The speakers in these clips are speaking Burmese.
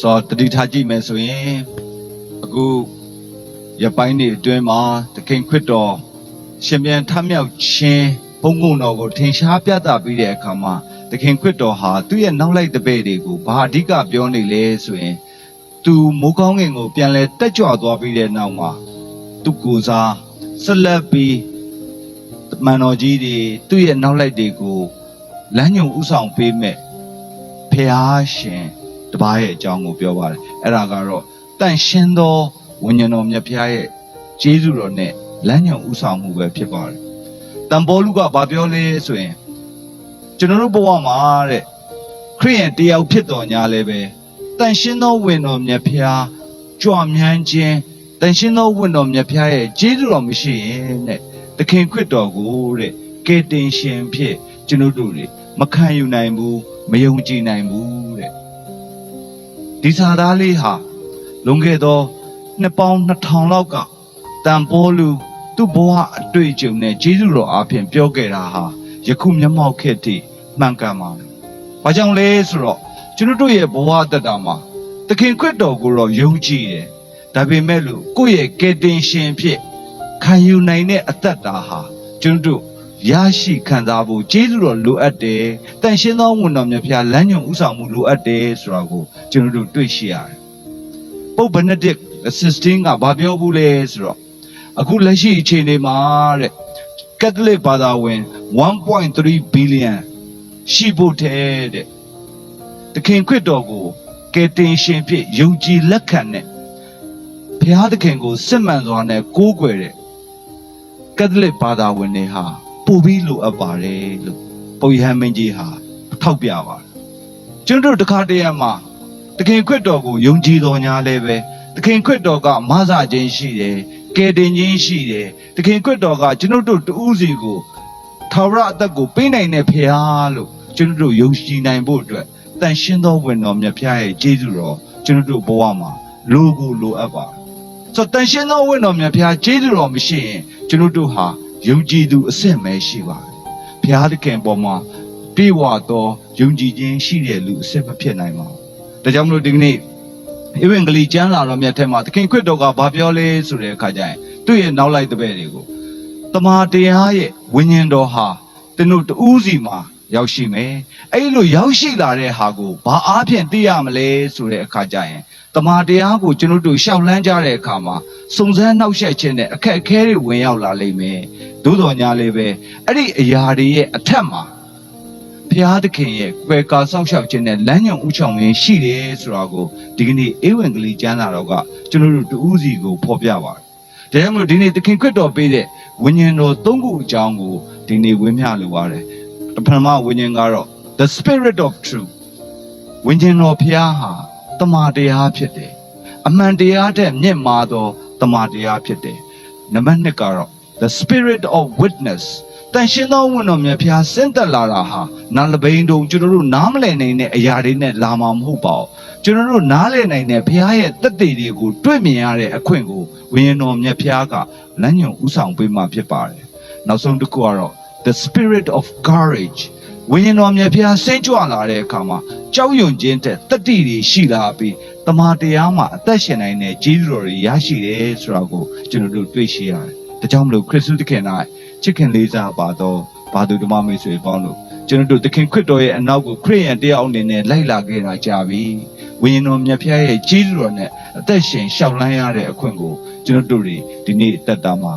ဆိုတော့တတိထားကြည့်မယ်ဆိုရင်အခုရပိုင်းနေအတွင်းမှာသခင်ခရစ်တော်ရှင်ပြန်ထမြောက်ခြင်းဘုံကုံတော်ကိုထင်ရှားပြသပြီးတဲ့အခါမှာသခင်ခရစ်တော်ဟာသူ့ရဲ့နောက်လိုက်တဲ့ဘဲတွေကိုဘာအဓိကပြောနေလဲဆိုရင် သူမိုးကောင်းငင်ကိုပြန်လဲတက်ကြွသွားပြီးတဲ့နောက်မှာသူကိုယ်စားဆက်လက်ပြီးမန်တော်ကြီးတွေသူ့ရဲ့နောက်လိုက်တွေကိုလမ်းညွန်ဥဆောင်ပေးမဲ့ဖះရှင် တပားရဲ့အကြောင်းကိုပြောပါတယ်အဲ့ဒါကတော့တန့်ရှင်းသောဝိညာဉ်တော်မြတ်ဖျားရဲ့ကျေးဇူးတော်နဲ့လမ်းညွှန်ဥဆောင်မှုပဲဖြစ်ပါတယ်တန်ပိုးလူကဘာပြောလဲဆိုရင်ကျွန်တော်တို့ဘဝမှာတဲ့ခရိယန်တယောက်ဖြစ်တော်ညာလဲပဲတန့်ရှင်းသောဝိညာဉ်တော်မြတ်ဖျားကြွမြန်းခြင်းတန့်ရှင်းသောဝိညာဉ်တော်မြတ်ဖျားရဲ့ကျေးဇူးတော်မရှိရင်တဲ့သခင်ခရစ်တော်ကိုတဲ့ကယ်တင်ရှင်ဖြစ်ကျွန်တော်တို့တွေမခံယူနိုင်ဘူးမယုံကြည်နိုင်ဘူးတဲ့ ဒီစာသားလေးဟာလွန်ခဲ့သောနှစ်ပေါင်း2000လောက်ကတန်ပိုးလူသူ့ဘဝအတွေ့အကြုံနဲ့ဂျေဇုတော်အားဖြင့်ပြောခဲ့တာဟာယခုမျက်မှောက်ခေတ်ထိမှန်ကန်ပါတယ်။ဘာကြောင့်လဲဆိုတော့ကျွန်တော်တို့ရဲ့ဘဝတက်တာမှာသခင်ခရစ်တော်ကိုတော့ယုံကြည်တယ်။ဒါပေမဲ့လို့ကိုယ့်ရဲ့ကယ်တင်ရှင်ဖြစ်ခံယူနိုင်တဲ့အသက်တာဟာကျွန်တော်တို့ ရရှိခံစားဖို့ကျေးဇူးတော်လိုအပ်တယ်။တန်ရှင်းသောဝန်တော်မြတ်ဖျားလမ်းညွှန်ဥဆောင်မှုလိုအပ်တယ်ဆိုတာကိုကျွန်တော်တို့တွေ့ရှိရတယ်။ပုပ်ဘနဒစ်16ကဘာပြောဘူးလဲဆိုတော့အခုလက်ရှိအခြေအနေမှာတဲ့ကက်သလစ်ဘာသာဝင်1.3 billion ရှိဖို့တဲ့တဲ့တခင်ခရစ်တော်ကိုကယ်တင်ရှင်ဖြစ်ယုံကြည်လက်ခံတဲ့ဘုရားသခင်ကိုစစ်မှန်စွာနဲ့ကိုးကွယ်တဲ့ကက်သလစ်ဘာသာဝင်တွေဟာ ပို့ပြီးလိုအပ်ပါတယ်လို့ပုပ်ယဟန်မင်းကြီးဟာထောက်ပြပါတယ်ကျွန်တော်တို့တခါတည်းမှာတခင်ခွတ်တော်ကိုယုံကြည်တော်ညာလဲပဲတခင်ခွတ်တော်ကမဆခြင်းရှိတယ်ကယ်တင်ခြင်းရှိတယ်တခင်ခွတ်တော်ကကျွန်တော်တို့တူးစီကိုထာဝရအသက်ကိုပေးနိုင်တဲ့ဖခင်လို့ကျွန်တော်တို့ယုံကြည်နိုင်ဖို့အတွက်တန်ရှင်းသောဝင်တော်မြတ်ဖခင်ရဲ့ကျေးဇူးတော်ကျွန်တော်တို့ဘဝမှာလိုကိုလိုအပ်ပါတယ်ဆိုတော့တန်ရှင်းသောဝိညာဉ်တော်မြတ်ဘုရားကျေးဇူးတော်မရှိရင်ကျွန်တော်တို့ဟာ ယုံကြည်သူအစ်စ်ပဲရှိပါတယ်ဘုရားသခင်ပေါ်မှာပြေဝသောယုံကြည်ခြင်းရှိတဲ့လူအစ်စ်မဖြစ်နိုင်ပါဘူးဒါကြောင့်မလို့ဒီကနေ့ဧဝံဂေလိကျမ်းလာတော်မြတ်ထဲမှာသခင်ခရစ်တော်ကဘာပြောလဲဆိုတဲ့အခါကျရင်သူ့ရဲ့နောက်လိုက်တဲ့ဘက်တွေကိုတမန်တရားရဲ့ဝိညာဉ်တော်ဟာသင်တို့တူးစီမှာ ရောက်ရှိမယ်အဲ့လိုရောက်ရှိလာတဲ့ဟာကိုဘာအားဖြင့်သိရမလဲဆိုတဲ့အခါကျရင်တမာတရားကိုကျွန်တော်တို့ရှောက်လန်းကြတဲ့အခါမှာစုံစမ်းနှောက်ယှက်ခြင်းနဲ့အခက်အခဲတွေဝင်ရောက်လာလိမ့်မယ်။သို့တော်ညာလေးပဲအဲ့ဒီအရာတွေရဲ့အထက်မှာဘုရားသခင်ရဲ့ကွယ်ကာဆောက်ရှောက်ခြင်းနဲ့လမ်းညွန်ဥချောင်ရင်းရှိတယ်ဆိုတာကိုဒီကနေ့ဧဝံဂေလိကျမ်းစာတော်ကကျွန်တော်တို့တူးစီကိုဖော်ပြပါတယ်။ဒါကြောင့်မလို့ဒီနေ့သခင်ခရစ်တော်ပေးတဲ့ဝိညာဉ်တော်သုံးခုအကြောင်းကိုဒီနေ့ဝင်းမျှလိုပါတယ်။ ပထမဝိညာဉ်ကတော့ the spirit of truth ဝိညာဉ်တော်ဖျားဟာတမာတရားဖြစ်တယ်အမှန်တရားတဲ့မြင့်မာသောတမာတရားဖြစ်တယ်နံပါတ်2ကတော့ the spirit of witness တန်ရှင်းသောဝန်တော်မြတ်ဖျားဆင့်သက်လာတာဟာနာလဘိန်တုံကျွန်တော်တို့နားမလည်နိုင်တဲ့အရာတွေနဲ့လာမှာမဟုတ်ပါဘူးကျွန်တော်တို့နားလည်နိုင်တဲ့ဖျားရဲ့တက်တေတွေကိုတွေ့မြင်ရတဲ့အခွင့်ကိုဝိညာဉ်တော်မြတ်ဖျားကလမ်းညွန်ဥဆောင်ပေးမှဖြစ်ပါတယ်နောက်ဆုံးတစ်ခုကတော့ the spirit of courage ဝိညာဉ်တော်မြတ်ဖျားဆင့်ကြွလာတဲ့အခါမှာကြောက်ရွံ့ခြင်းတဲ့တတိတွေရှိလာပြီးတမန်တရားမှာအသက်ရှင်နိုင်တဲ့ကြီးတော်တွေရရှိတယ်ဆိုတာကိုကျွန်တော်တို့တွေ့ရှိရတယ်။ဒါကြောင့်မလို့ခရစ်တုသခင်၌ချစ်ခင်လေးစားပါတော့ဘာသူဓမ္မမိတ်ဆွေပေါင်းတို့ကျွန်တော်တို့သခင်ခရစ်တော်ရဲ့အနောက်ကိုခရစ်ယာန်တရားအနေနဲ့လိုက်လာခဲ့တာကြာပြီ။ဝိညာဉ်တော်မြတ်ဖျားရဲ့ကြီးတော်နဲ့အသက်ရှင်ရှောက်လန်းရတဲ့အခွင့်ကိုကျွန်တော်တို့တွေဒီနေ့အသက်တာမှာ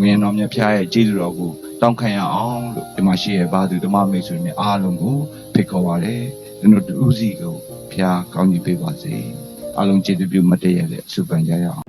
ဝိညာဉ်တော်မြတ်ဖျားရဲ့ကြီးတော်ကိုတောင်းခံရအောင်လို့ဒီမှာရှိရဲ့ဘာသူဓမ္မမိတ်ဆွေနဲ့အားလုံးကိုဖိတ်ခေါ်ပါရစေ။ကျွန်တော်တို့ဦးစီကိုဖျားကောင်းကြီးပေးပါစေ။အားလုံးကျေးဇူးပြုမတ်တရရဲ့ဆုပန်ကြရအောင်